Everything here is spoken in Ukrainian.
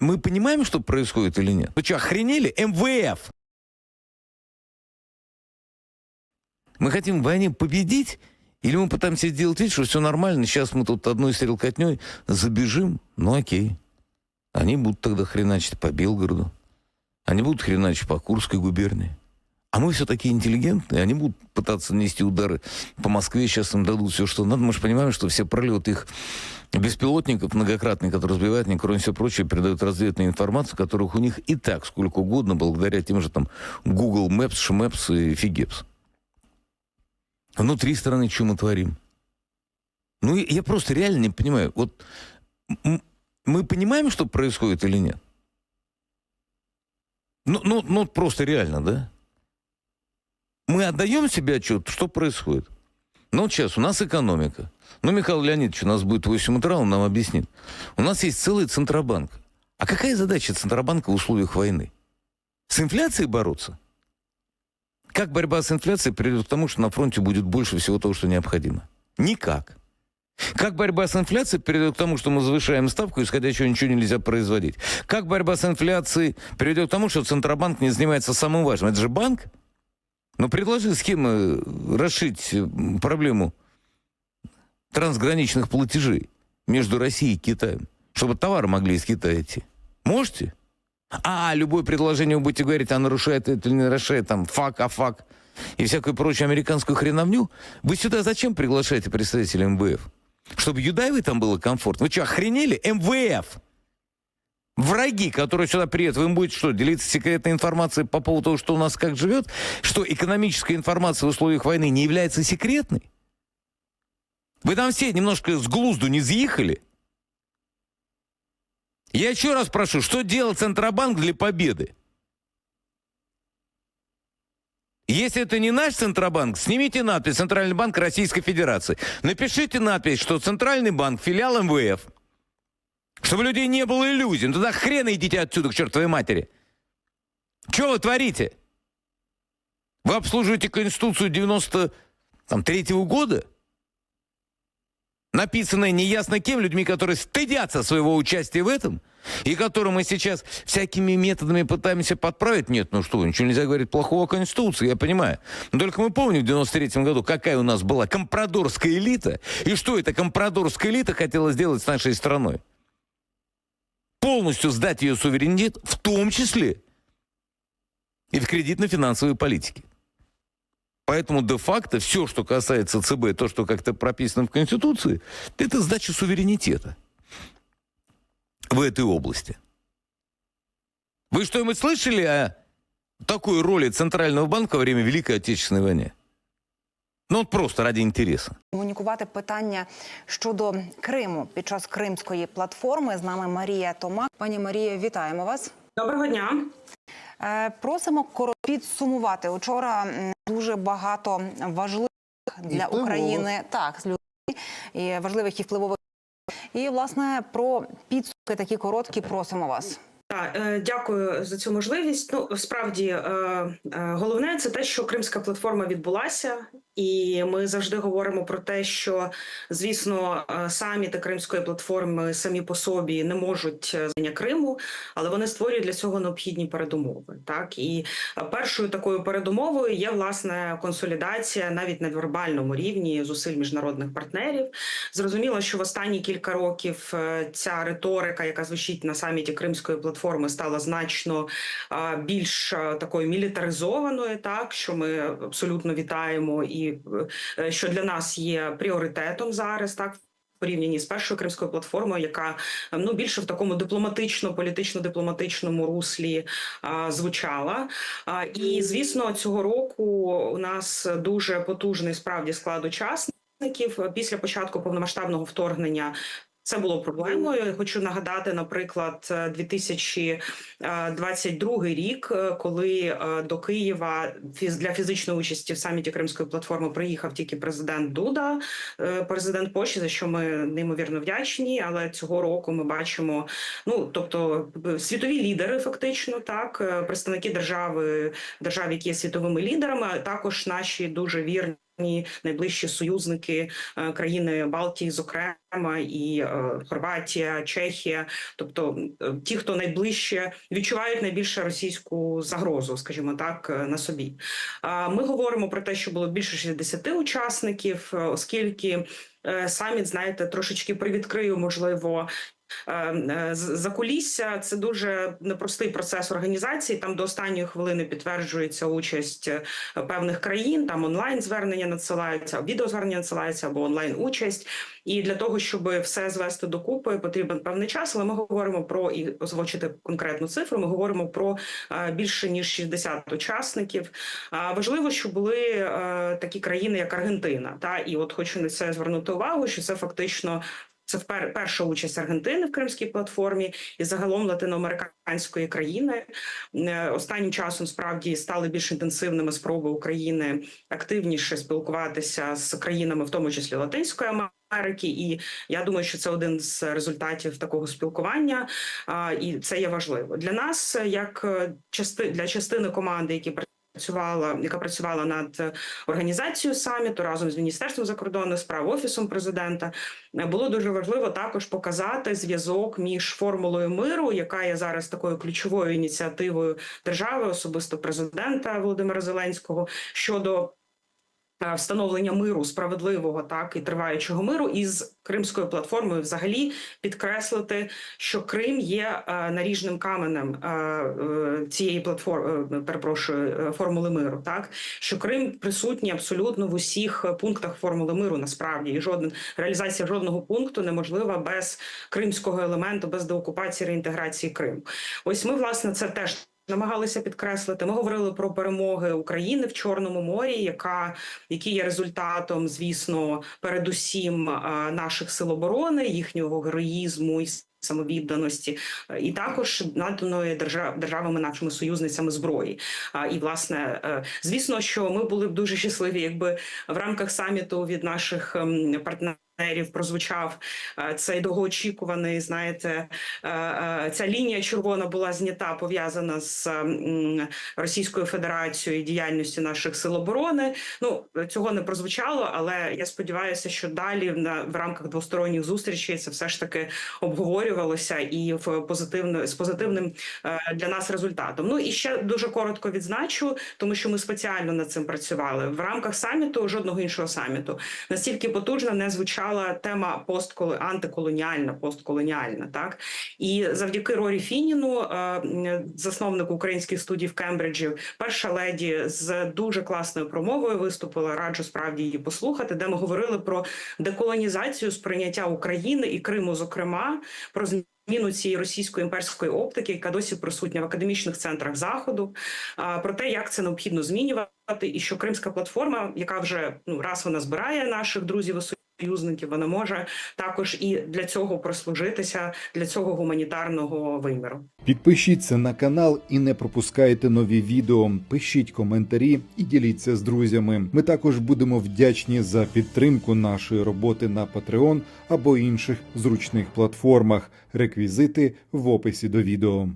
Мы понимаем, что происходит или нет? Вы что, охренели? МВФ! Мы хотим в войне победить, или мы пытаемся сделать вид, что все нормально, сейчас мы тут одной стрелкотней забежим? Ну окей. Они будут тогда хреначить по Белгороду. Они будут хреначить по Курской губернии. А мы все такие интеллигентные, они будут пытаться нанести удары по Москве, сейчас им дадут все, что надо. Мы же понимаем, что все пролеты их беспилотников многократные, которые сбивают, не кроме всего прочего, передают разведную информацию, которых у них и так сколько угодно, благодаря тем же там Google Maps, Шмэпс и Фигепс. Внутри страны что мы творим? Ну, я просто реально не понимаю. Вот мы понимаем, что происходит или нет? Ну, ну, ну просто реально, да? Мы отдаем себе отчет, что происходит. Ну, сейчас у нас экономика. Ну, Михаил Леонидович, у нас будет 8 утра, он нам объяснит. У нас есть целый Центробанк. А какая задача Центробанка в условиях войны? С инфляцией бороться? Как борьба с инфляцией приведет к тому, что на фронте будет больше всего того, что необходимо? Никак. Как борьба с инфляцией приведет к тому, что мы завышаем ставку, исходя чего ничего нельзя производить? Как борьба с инфляцией приведет к тому, что Центробанк не занимается самым важным? Это же банк. Но предложи схемы расшить э, проблему трансграничных платежей между Россией и Китаем, чтобы товары могли из Китая идти. Можете? А, любое предложение вы будете говорить, а нарушает это или не нарушает, там, фак, а фак, и всякую прочую американскую хреновню. Вы сюда зачем приглашаете представителей МВФ? Чтобы Юдаевой там было комфортно? Вы что, охренели? МВФ! Враги, которые сюда приедут, вы им будете что, делиться секретной информацией по поводу того, что у нас как живет? Что экономическая информация в условиях войны не является секретной? Вы там все немножко с глузду не съехали? Я еще раз прошу, что делал Центробанк для победы? Если это не наш Центробанк, снимите надпись «Центральный банк Российской Федерации». Напишите надпись, что Центральный банк – филиал МВФ. Чтобы людей не было иллюзий. Ну тогда хрен идите отсюда к чертовой матери. Что вы творите? Вы обслуживаете Конституцию 93-го года? Написанное неясно кем, людьми, которые стыдятся своего участия в этом, и которым мы сейчас всякими методами пытаемся подправить. Нет, ну что, ничего нельзя говорить плохого о Конституции, я понимаю. Но только мы помним в 93 году, какая у нас была компрадорская элита, и что эта компрадорская элита хотела сделать с нашей страной. Полностью сдать ее суверенитет, в том числе и в кредитно-финансовой политике. Поэтому де-факто все, что касается ЦБ, то, что как-то прописано в Конституции, это сдача суверенитета в этой области. Вы что-нибудь слышали о такой роли Центрального банка во время Великой Отечественной войны? Ну, от просто ради интересу. комунікувати питання щодо Криму під час кримської платформи. З нами Марія Томак. Пані Марія, вітаємо вас. Доброго дня. Е, Просимо коротко підсумувати. Учора дуже багато важливих для впливових. України так з людей, і важливих і впливових. І власне про підсумки такі короткі просимо вас. Так, е, дякую за цю можливість. Ну справді е, е, головне це те, що Кримська платформа відбулася, і ми завжди говоримо про те, що звісно саміти Кримської платформи самі по собі не можуть зайняти Криму, але вони створюють для цього необхідні передумови. Так і першою такою передумовою є власне консолідація навіть на вербальному рівні зусиль міжнародних партнерів. Зрозуміло, що в останні кілька років ця риторика, яка звучить на саміті Кримської платформи, стала значно більш такою мілітаризованою, так що ми абсолютно вітаємо, і е, що для нас є пріоритетом зараз, так. Порівнянні з першою кримською платформою, яка ну більше в такому дипломатично, політично-дипломатичному руслі а, звучала. А, і звісно, цього року у нас дуже потужний справді склад учасників після початку повномасштабного вторгнення. Це було проблемою. Хочу нагадати, наприклад, е, 2022 рік, е, коли е, до Києва для фізичної участі в саміті Кримської платформи приїхав тільки президент Дуда, е, президент Польщі, за що ми неймовірно вдячні. Але цього року ми бачимо, ну тобто світові лідери, фактично, так е, представники держави, держав, які є світовими лідерами, а також наші дуже вірні найближчі союзники е, країни Балтії, зокрема, і е, Хорватія, Чехія, тобто е, ті, хто найближче відчувають найбільше російську загрозу, скажімо так, на собі. Ми говоримо про те, що було більше 60 учасників, оскільки саміт, знаєте, трошечки привідкрию, можливо. Е, е, з- Закулісся це дуже непростий процес організації. Там до останньої хвилини підтверджується участь е, певних країн. Там онлайн звернення надсилаються, відеозвернення надсилаються або онлайн участь. І для того, щоб все звести докупи, потрібен певний час. Але ми говоримо про і озвучити конкретну цифру. Ми говоримо про більше ніж 60 учасників. Важливо, що були такі країни, як Аргентина. Та і от хочу на це звернути увагу, що це фактично. Це впер- перша участь Аргентини в Кримській платформі і загалом латиноамериканської країни. Е, Останнім часом справді стали більш інтенсивними спроби України активніше спілкуватися з країнами, в тому числі Латинської Америки. І я думаю, що це один з результатів такого спілкування, і це є важливо для нас, як е, части для частини команди, які працювала, яка працювала над організацією саміту разом з міністерством закордонних справ, офісом президента. Е, Було дуже важливо також показати зв'язок між формулою миру, яка є зараз такою ключовою ініціативою держави, особисто президента Володимира Зеленського щодо. Е, Встановлення миру справедливого так і триваючого миру із кримською платформою, взагалі підкреслити, що Крим є е, наріжним каменем е, цієї платформи, перепрошую, формули миру. Так що Крим присутній абсолютно в усіх пунктах формули миру. Насправді і жоден реалізація жодного пункту неможлива без кримського елементу, без деокупації реінтеграції Криму. Ось ми власне це теж. Намагалися підкреслити. Ми говорили про перемоги України в Чорному морі, яка які є результатом, звісно, передусім е, наших сил оборони, їхнього героїзму і самовідданості, е, і також наданої держав, державами нашими союзницями зброї. І власне, е, звісно, що ми були б дуже щасливі, якби в рамках саміту від наших ем, партнерів. Прозвучав е, цей довгоочікуваний, знаєте, е, е, ця лінія червона була знята, пов'язана з Російською Федерацією і діяльністю наших сил оборони. Ну цього не прозвучало, але я сподіваюся, що далі на в рамках двосторонніх зустрічей це все ж таки обговорювалося і в позитивно з позитивним для нас результатом. Ну і ще дуже коротко відзначу, тому що ми спеціально над цим працювали в рамках саміту. Жодного іншого саміту настільки потужно не звучала тема постколи антиколоніальна, постколоніальна, так і завдяки Рорі Фініну, е, засновнику українських студій в Кембриджі, перша леді з дуже класною промовою виступила. Раджу справді її послухати, де ми говорили про деколонізацію сприйняття України і Криму, зокрема, про зміну цієї російської імперської оптики, яка досі присутня в академічних центрах заходу, про те, як це необхідно змінювати, і що кримська платформа, яка вже ну раз вона збирає наших друзів і союзників, вона може також і для цього прослужитися для цього гуманітарного виміру. Підпишіться на канал і не пропускайте нові відео. Пишіть коментарі і діліться з друзями. Ми також будемо вдячні за підтримку нашої роботи на Patreon або інших зручних платформах. Реквізити в описі до відео.